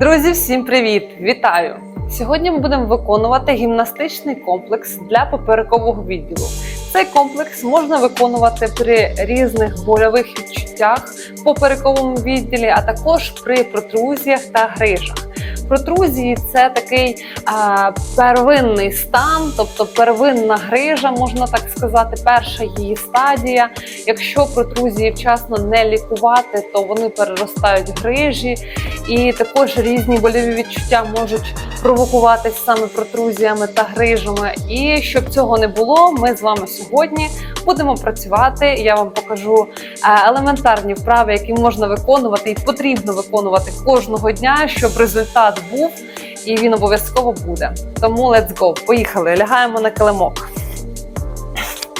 Друзі, всім привіт! Вітаю! Сьогодні ми будемо виконувати гімнастичний комплекс для поперекового відділу. Цей комплекс можна виконувати при різних больових відчуттях в поперековому відділі, а також при протрузіях та грижах. Протрузії це такий а, первинний стан, тобто первинна грижа, можна так сказати, перша її стадія. Якщо протрузії вчасно не лікувати, то вони переростають в грижі, і також різні больові відчуття можуть провокуватись саме протрузіями та грижами. І щоб цього не було, ми з вами сьогодні будемо працювати. Я вам покажу е, елементарні вправи, які можна виконувати і потрібно виконувати кожного дня, щоб результат був, і він обов'язково буде. Тому let's go, поїхали, лягаємо на килимок.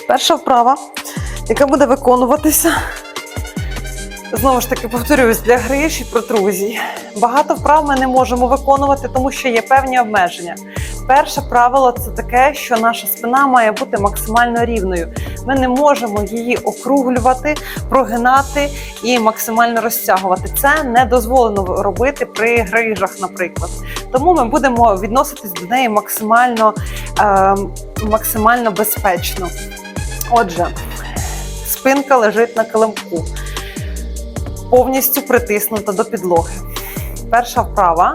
Перша вправа, яка буде виконуватися. Знову ж таки, повторююсь, для гриш і протрузій. Багато вправ ми не можемо виконувати, тому що є певні обмеження. Перше правило це таке, що наша спина має бути максимально рівною. Ми не можемо її округлювати, прогинати і максимально розтягувати. Це не дозволено робити при грижах, наприклад. Тому ми будемо відноситись до неї максимально, е, максимально безпечно. Отже, спинка лежить на килимку повністю притиснута до підлоги. Перша вправа.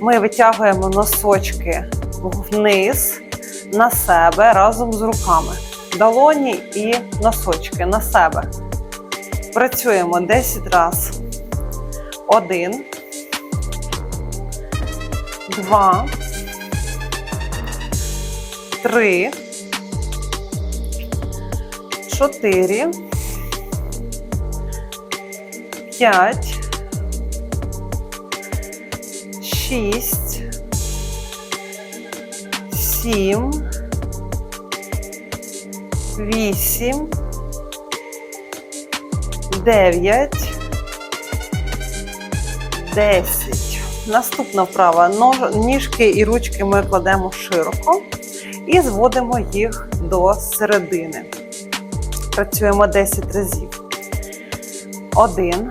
Ми витягуємо носочки вниз на себе разом з руками. Долоні і носочки на себе. Працюємо 10 разів. Один. Два. Три. Чотири. П'ять, шість, сім, вісім, дев'ять, десять. Наступна вправа. Ніжки і ручки ми кладемо широко і зводимо їх до середини. Працюємо 10 разів. Один.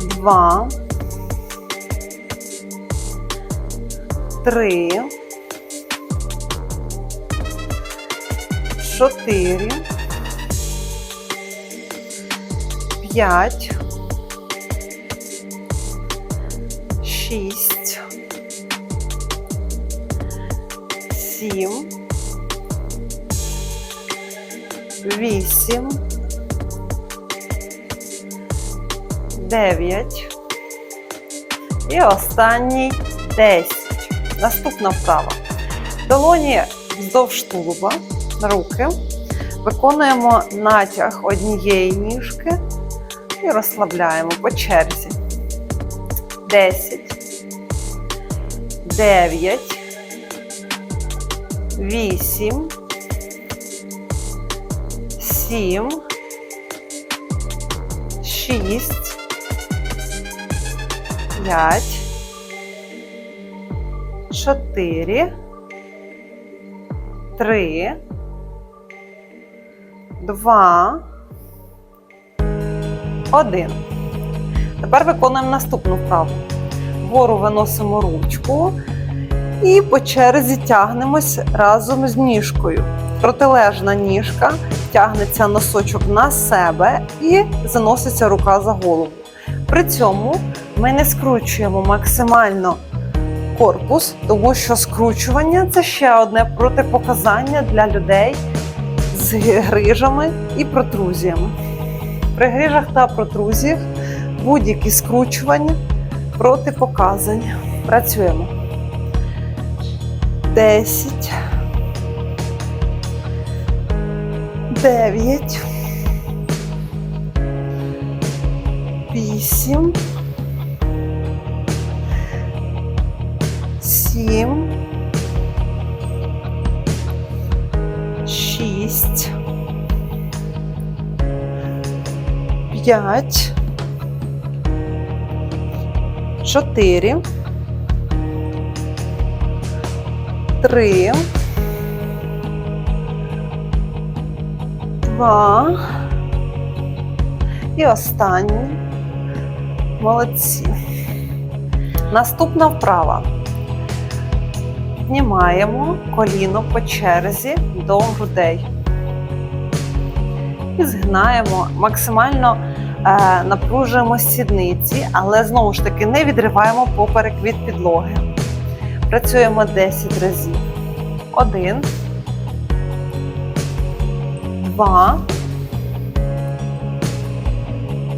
Два. Три. Чотири. П'ять. Шість. Сім. Вісім. Дев'ять. І останній десять. Наступна вправа. Долоні вздовж тулуба, руки. Виконуємо натяг однієї ніжки і розслабляємо по черзі. 10, 9, 8, 7, 6, 5, 4, 3, 2, 1. Тепер виконуємо наступну вправу. Вгору виносимо ручку і по черзі тягнемось разом з ніжкою. Протилежна ніжка тягнеться носочок на себе і заноситься рука за голову. При цьому ми не скручуємо максимально корпус, тому що скручування це ще одне протипоказання для людей з грижами і протрузіями. При грижах та протрузіях будь-які скручування протипоказання. Працюємо. 10, 9, 8, 7, 6, 5, 4, 3, два. І останній. Молодці. Наступна вправа. Піднімаємо коліно по черзі до грудей. І згинаємо, максимально е, напружуємо сідниці, але знову ж таки не відриваємо поперек від підлоги. Працюємо 10 разів. Один. Два.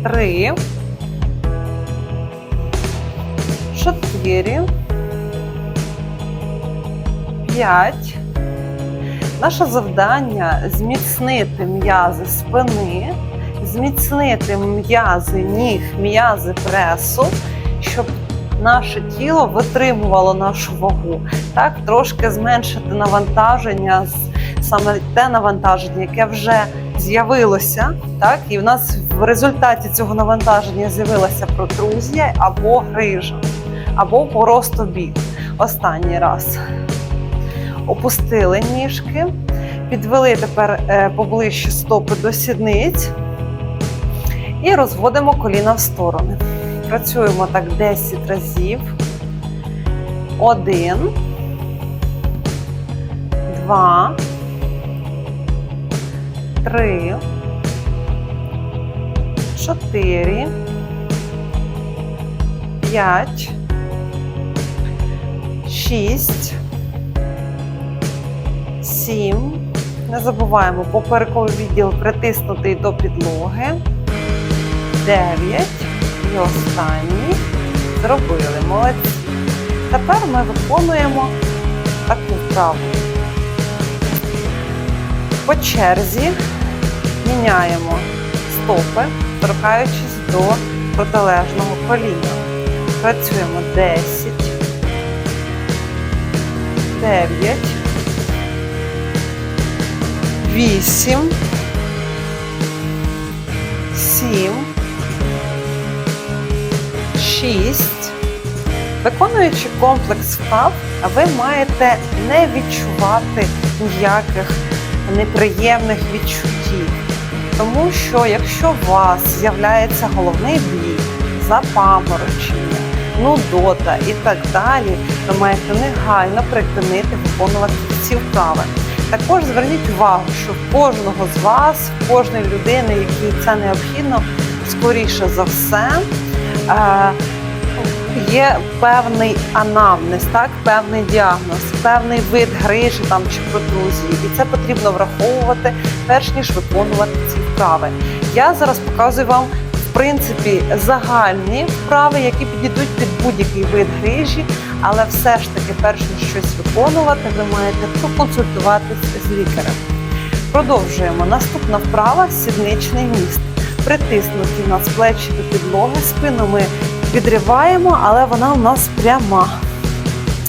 Три. Чотири. П'ять. Наше завдання зміцнити м'язи спини, зміцнити м'язи ніг, м'язи пресу, щоб наше тіло витримувало нашу вагу. Так, трошки зменшити навантаження, саме те навантаження, яке вже з'явилося. Так, і в нас в результаті цього навантаження з'явилася протрузія або грижа, або поростобіг. Останній раз. Опустили ніжки, підвели тепер е, поближче стопи до сідниць. І розводимо коліна в сторони. Працюємо так 10 разів. Один, два, три, чотири, п'ять, шість. Сім. Не забуваємо поперековий відділ притиснутий до підлоги. Дев'ять. І останній. Зробили. Молодці. Тепер ми виконуємо таку вправу. По черзі міняємо стопи, торкаючись до протилежного коліна. Працюємо 10, 9, вісім, сім, шість. Виконуючи комплекс вправ, ви маєте не відчувати ніяких неприємних відчуттів. Тому що якщо у вас з'являється головний біль, запаморочення, нудота і так далі, ви маєте негайно припинити виконувати ці вправи. Також зверніть увагу, що кожного з вас, кожної людини, якій це необхідно, скоріше за все. е, Є певний анамнез, так, певний діагноз, певний вид грижі там чи протрузії, і це потрібно враховувати, перш ніж виконувати ці вправи. Я зараз показую вам в принципі загальні вправи, які підійдуть під будь-який вид грижі, але все ж таки, перш ніж щось виконувати, ви маєте проконсультуватися з лікарем. Продовжуємо. Наступна вправа сідничний міст. Притиснуті нас плечі до підлоги, спину ми підриваємо, але вона у нас пряма.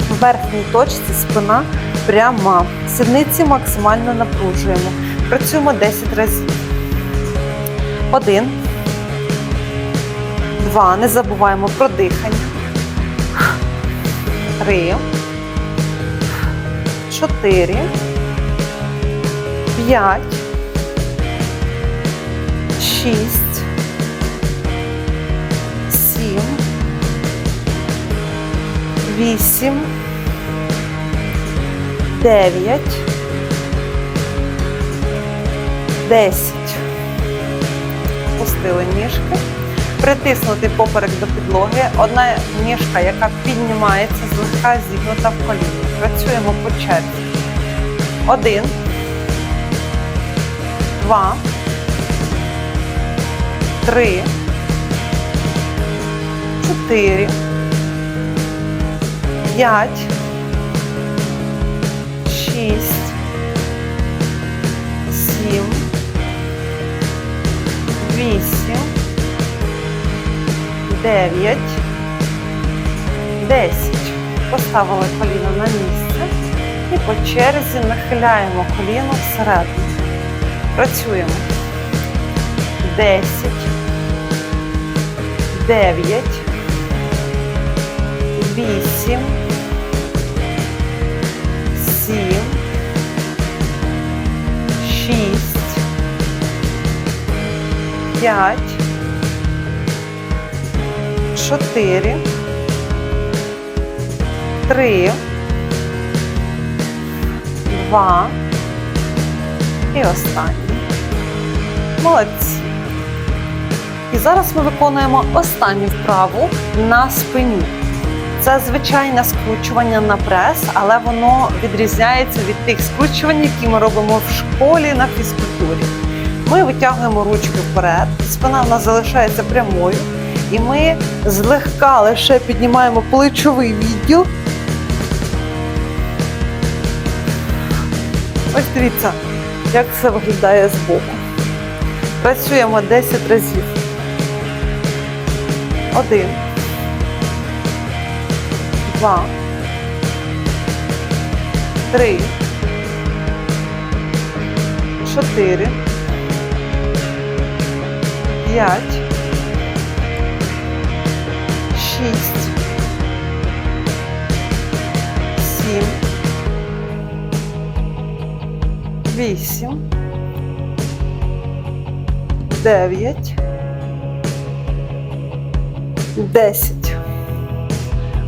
В верхній точці спина пряма. Сідниці максимально напружуємо. Працюємо 10 разів. Один. Два. Не забуваємо про дихання. Три. Чотири. П'ять. Шість. Сім. Вісім. Дев'ять. Десять. Пустили ніжки. Притиснути поперек до підлоги. Одна ніжка, яка піднімається, злегка зігнута в коліні. Працюємо по черзі. Один. Два. Три. Чотири. П'ять. Шість. Сім. Вісім. Дев'ять. Десять. Поставили коліно на місце і по черзі нахиляємо коліно всередину. Працюємо. Десять. Дев'ять. Вісім. Сім. Шість. П'ять. Чотири, три, два і останній. Молодці. І зараз ми виконуємо останню вправу на спині. Це звичайне скручування на прес, але воно відрізняється від тих скручувань, які ми робимо в школі на фізкультурі. Ми витягуємо ручки вперед, спина в нас залишається прямою, і ми злегка лише піднімаємо плечовий відділ. Ось дивіться, як це виглядає збоку. Працюємо 10 разів. Один. Два. Три. Чотири. П'ять. Шість. Сім. Вісім. Дев'ять. Десять.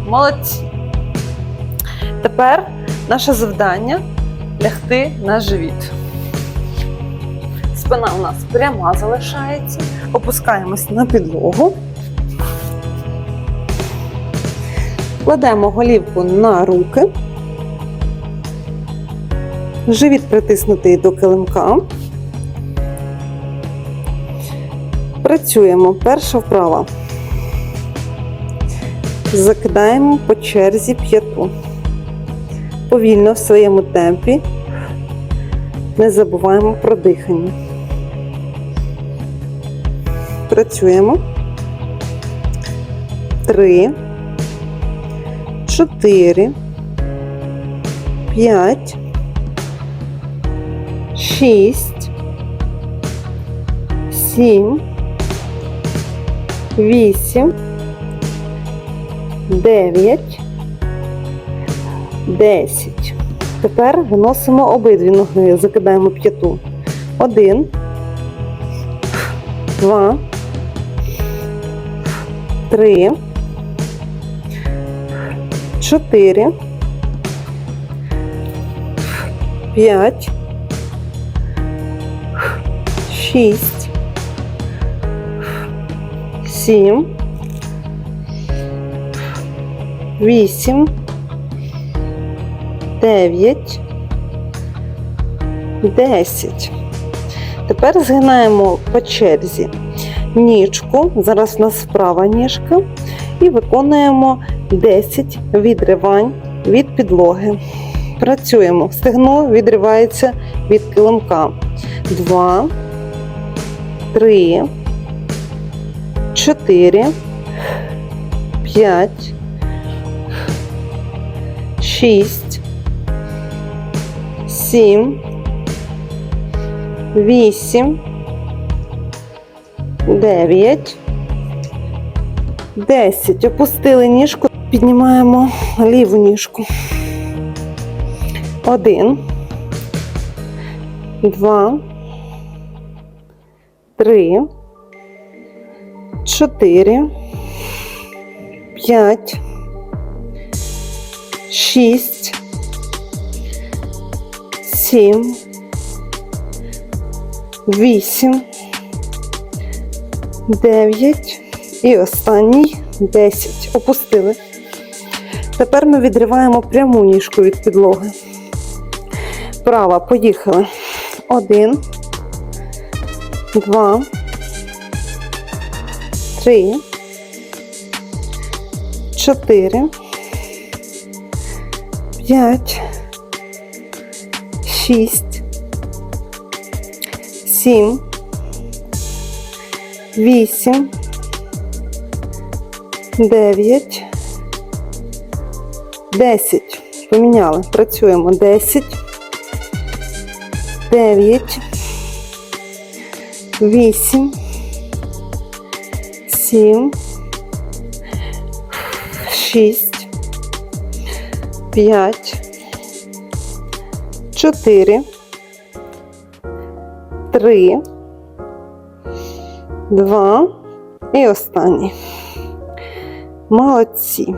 Молодці. Тепер наше завдання лягти на живіт. Спина у нас пряма залишається. Опускаємось на підлогу. Кладемо голівку на руки. Живіт притиснутий до килимка. Працюємо. Перша вправа. Закидаємо по черзі п'яту. Повільно в своєму темпі. Не забуваємо про дихання. Працюємо. Три, чотири, п'ять, шість, сім, вісім. 9, 10. Тепер виносимо обидві ноги, закидаємо п'яту. Один, два, три, чотири, п'ять, шість, сім. вісім, дев'ять, десять. Тепер згинаємо по черзі ніжку. Зараз у нас права ніжка. І виконуємо 10 відривань від підлоги. Працюємо. Стегно відривається від килимка. Два, три, чотири, п'ять шість, сім, вісім, дев'ять, десять. Опустили ніжку, піднімаємо ліву ніжку. Один, два, три, чотири, п'ять. Шість, сім, вісім, дев'ять. І останній десять. Опустили. Тепер ми відриваємо пряму ніжку від підлоги. Права, поїхали. Один, два, три, чотири. П'ять, шість, сім, вісім, дев'ять, десять. Поміняли. Працюємо. Десять, дев'ять, вісім, сім, шість. П'ять, чотири, три, два і останній. Молодці.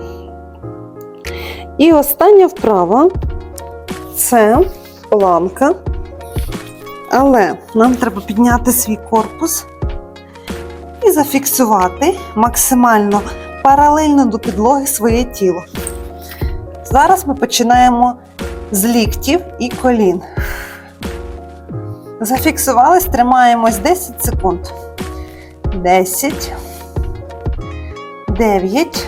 І остання вправа це планка. Але нам треба підняти свій корпус і зафіксувати максимально паралельно до підлоги своє тіло. Зараз ми починаємо з ліктів і колін. Зафіксувались, тримаємось 10 секунд. 10, 9,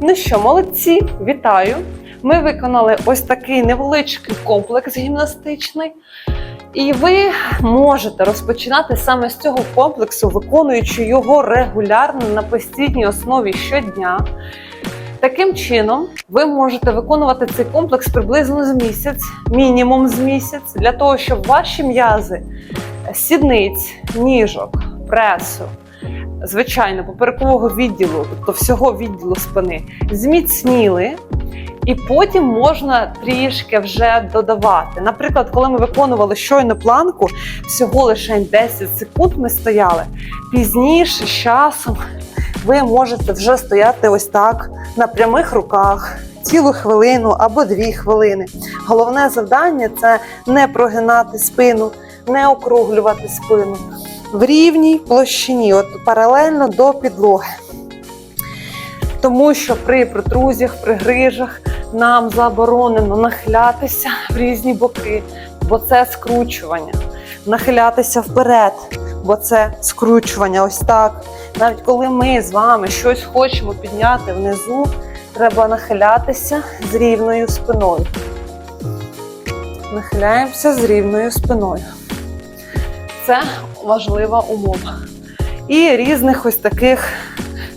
Ну що, молодці, вітаю! Ми виконали ось такий невеличкий комплекс гімнастичний. І ви можете розпочинати саме з цього комплексу, виконуючи його регулярно на постійній основі щодня. Таким чином, ви можете виконувати цей комплекс приблизно з місяць, мінімум з місяць, для того, щоб ваші м'язи сідниць, ніжок, пресу, звичайно, поперекового відділу, тобто всього відділу спини, зміцніли. І потім можна трішки вже додавати. Наприклад, коли ми виконували щойно планку, всього лише 10 секунд ми стояли. Пізніше, з часом, ви можете вже стояти ось так на прямих руках цілу хвилину або дві хвилини. Головне завдання це не прогинати спину, не округлювати спину в рівній площині, от паралельно до підлоги. Тому що при протрузіях, при грижах нам заборонено нахилятися в різні боки, бо це скручування. Нахилятися вперед, бо це скручування. Ось так. Навіть коли ми з вами щось хочемо підняти внизу, треба нахилятися з рівною спиною. Нахиляємося з рівною спиною. Це важлива умова. І різних ось таких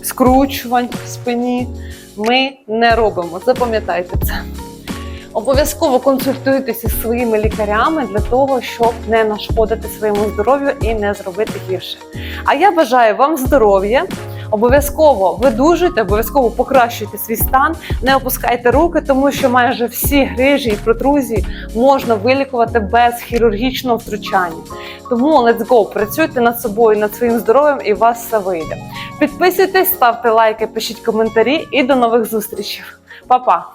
скручувань в спині ми не робимо. Запам'ятайте це. Обов'язково консультуйтеся зі своїми лікарями для того, щоб не нашкодити своєму здоров'ю і не зробити гірше. А я бажаю вам здоров'я. Обов'язково видужуйте, обов'язково покращуйте свій стан, не опускайте руки, тому що майже всі грижі і протрузії можна вилікувати без хірургічного втручання. Тому let's go, працюйте над собою, над своїм здоров'ям, і у вас все вийде. Підписуйтесь, ставте лайки, пишіть коментарі і до нових зустрічей. Па-па!